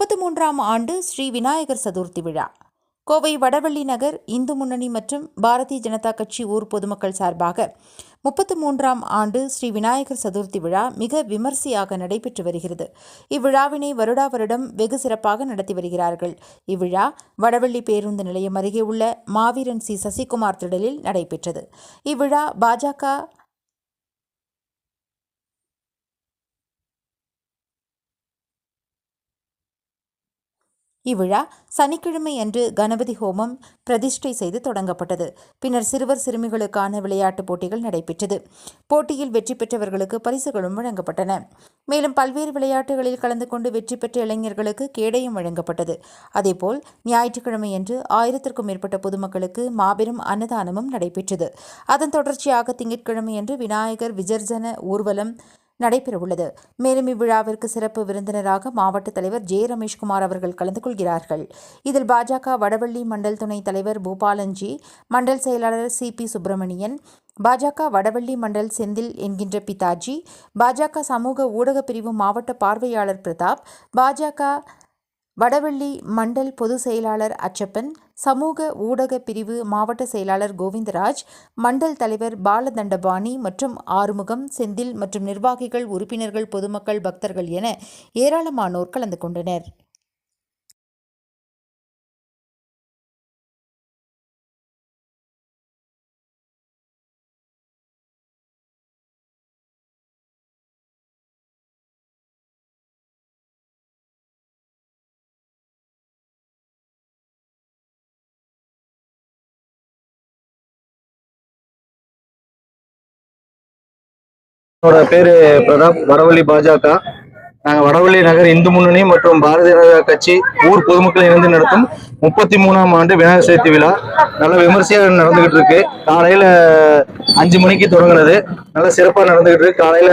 முப்பத்து மூன்றாம் ஆண்டு ஸ்ரீ விநாயகர் சதுர்த்தி விழா. கோவை வடவள்ளி நகர் இந்து முன்னணி மற்றும் பாரதிய ஜனதா கட்சி ஊர் பொதுமக்கள் சார்பாக முப்பத்து மூன்றாம் ஆண்டு ஸ்ரீ விநாயகர் சதுர்த்தி விழா மிக விமர்சையாக நடைபெற்று வருகிறது. இவ்விழாவினை வருடா வருடம் வெகு சிறப்பாக நடத்தி வருகிறார்கள். இவ்விழா வடவள்ளி பேருந்து நிலையம் அருகே உள்ள மாவீரன் சி. சசிகுமார் திடலில் நடைபெற்றது. இவ்விழா பாஜக இவ்விழா சனிக்கிழமை அன்று கணபதி ஹோமம் பிரதிஷ்டை செய்து தொடங்கப்பட்டது. பின்னர் சிறுவர் சிறுமிகளுக்கான விளையாட்டுப் போட்டிகள் நடைபெற்றது. போட்டியில் வெற்றி பெற்றவர்களுக்கு பரிசுகளும் வழங்கப்பட்டன. மேலும் பல்வேறு விளையாட்டுகளில் கலந்து கொண்டு வெற்றி பெற்ற இளைஞர்களுக்கு கேடயம் வழங்கப்பட்டது. அதேபோல் ஞாயிற்றுக்கிழமையன்று ஆயிரத்திற்கும் மேற்பட்ட பொதுமக்களுக்கு மாபெரும் அன்னதானமும் நடைபெற்றது. அதன் தொடர்ச்சியாக திங்கட்கிழமையன்று விநாயகர் விசர்ஜன ஊர்வலம் நடைபெறவுள்ளது. மேலும் இவ்விழாவிற்கு சிறப்பு விருந்தினராக மாவட்ட தலைவர் ஜே. ரமேஷ்குமார் அவர்கள் கலந்து கொள்கிறார்கள். இதில் பாஜக வடவள்ளி மண்டல் துணைத் தலைவர் பூபாலன்ஜி மண்டல் செயலாளர் சி. பி. சுப்பிரமணியன் பாஜக வடவள்ளி மண்டல் செந்தில் என்கின்ற பிதாஜி பாஜக சமூக ஊடகப் பிரிவு மாவட்ட பார்வையாளர் பிரதாப் பாஜக வடவள்ளி மண்டல் பொதுச் செயலாளர் அச்சப்பன் சமூக ஊடக பிரிவு மாவட்ட செயலாளர் கோவிந்தராஜ் மண்டல் தலைவர் பாலதண்டபாணி மற்றும் ஆறுமுகம் செந்தில் மற்றும் நிர்வாகிகள் உறுப்பினர்கள் பொதுமக்கள் பக்தர்கள் என ஏராளமானோர் கலந்து கொண்டனர். என்னோட பேரு பிரதாப் வடவள்ளி பாஜக. நாங்கள் வடவள்ளி நகர் இந்து முன்னணி மற்றும் பாரதிய ஜனதா கட்சி ஊர் பொதுமக்கள் இணைந்து நடத்தும் முப்பத்தி மூணாம் ஆண்டு விநாயகர் சதுர்த்தி விழா. நல்ல விமர்சையாக நடந்துகிட்டு இருக்கு. காலையில அஞ்சு மணிக்கு தொடங்கினது. நல்ல சிறப்பாக நடந்துகிட்டு இருக்கு. காலையில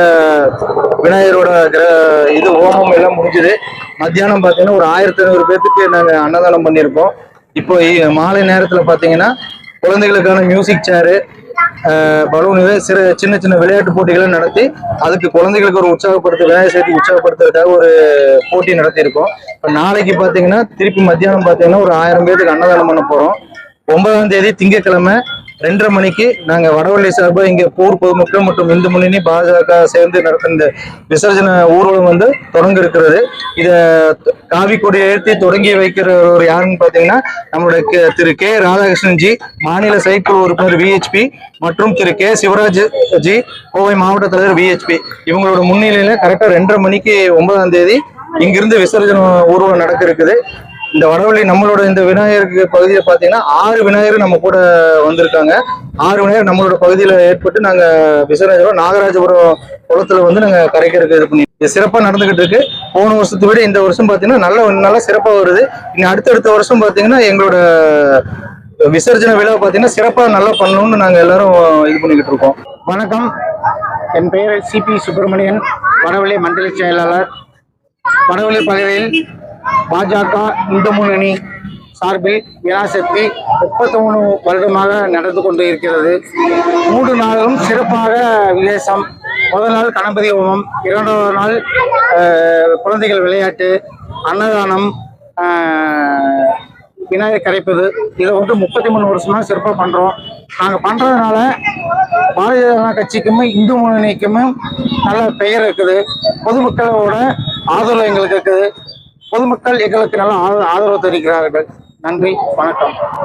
விநாயகரோட கிர- இது ஹோமம் எல்லாம் முடிஞ்சுது. மத்தியானம் பார்த்தீங்கன்னா ஒரு ஆயிரத்தி ஐநூறு பேர்த்துக்கு நாங்கள் அன்னதானம் பண்ணியிருக்கோம். இப்போ மாலை நேரத்தில் பார்த்தீங்கன்னா குழந்தைகளுக்கான மியூசிக் சேரு பலூனிலே சிறு சின்ன சின்ன விளையாட்டு போட்டிகளை நடத்தி அதுக்கு குழந்தைகளுக்கு ஒரு உற்சாகப்படுத்த விநாயகர் சதுர்த்தி உற்சாகப்படுத்துறதுக்காக ஒரு போட்டி நடத்தியிருக்கோம். இப்போ நாளைக்கு பார்த்தீங்கன்னா திருப்பி மத்தியானம் பார்த்தீங்கன்னா ஒரு ஆயிரம் பேருக்கு அன்னதானம் பண்ண போகிறோம் ஒன்பதாம் தேதி திங்கட்கிழமை ரெண்டரை மணிக்கு நாங்கள் வடவள்ளி சார்பாக இங்கே ஊர் பொதுமக்கள் மற்றும் இந்து முன்னணி பாஜக சேர்ந்து நடத்த இந்த விசர்ஜன ஊர்வலம் வந்து தொடங்க இருக்கிறது. இதை காவி கொடியை ஏற்றி தொடங்கி வைக்கிறவர் யாருன்னு பார்த்தீங்கன்னா நம்மளுடைய திரு கே ராதாகிருஷ்ணன் ஜி மாநில சைக்கிள் உறுப்பினர் விஹெச்பி மற்றும் திரு கே சிவராஜ் ஜி கோவை மாவட்ட தலைவர் விஹெச்பி இவங்களோட முன்னிலையில கரெக்டாக ரெண்டரை மணிக்கு ஒன்பதாம் தேதி இங்கிருந்து விசர்ஜன ஊர்வலம் நடக்க இருக்குது. இந்த வடவள்ளி நம்மளோட இந்த விநாயகருக்கு பகுதியில் பார்த்தீங்கன்னா ஆறு விநாயகர் நம்ம கூட வந்திருக்காங்க. ஆறு விநாயகர் நம்மளோட பகுதியில் ஏற்பட்டு நாங்கள் விசர்ஜனம் நாகராஜபுரம் குளத்துல வந்து நாங்கள் கரைக்கிறதுக்கு இது பண்ணி இது சிறப்பாக நடந்துகிட்டு இருக்கு. போன வருஷத்தை விட இந்த வருஷம் பார்த்தீங்கன்னா நல்ல நல்லா சிறப்பாக வருது. இன்னும் அடுத்தடுத்த வருஷம் பார்த்தீங்கன்னா எங்களோட விசர்ஜன விழா பார்த்தீங்கன்னா சிறப்பாக நல்லா பண்ணணும்னு நாங்கள் எல்லாரும் இது பண்ணிக்கிட்டு இருக்கோம். வணக்கம். என் பெயர் சிபி சுப்பிரமணியன் வடவள்ளி மண்டல செயலாளர். வடவள்ளி பகுதியில் பாஜக இந்து முன்னணி சார்பில் வினாசக்தி முப்பத்தி மூணு வருடமாக நடந்து கொண்டு இருக்கிறது. மூன்று நாளும் சிறப்பாக விசேஷம். முதல் நாள் கணபதி ஹோமம் இரண்டாவது நாள் குழந்தைகள் விளையாட்டு அன்னதானம் விநாயகர் கரைப்பது. இதை வந்து முப்பத்தி மூணு வருஷமா சிறப்பாக பண்ணுறோம் நாங்கள் பண்ணுறதுனால பாரதிய ஜனதா கட்சிக்கும் இந்து முன்னணிக்கும் நல்ல பெயர் இருக்குது. பொதுமக்களோட ஆதரவு எங்களுக்கு இருக்குது. பொதுமக்கள் எங்களுக்கு நல்ல ஆதரவு தெரிவிக்கிறார்கள். நன்றி வணக்கம்.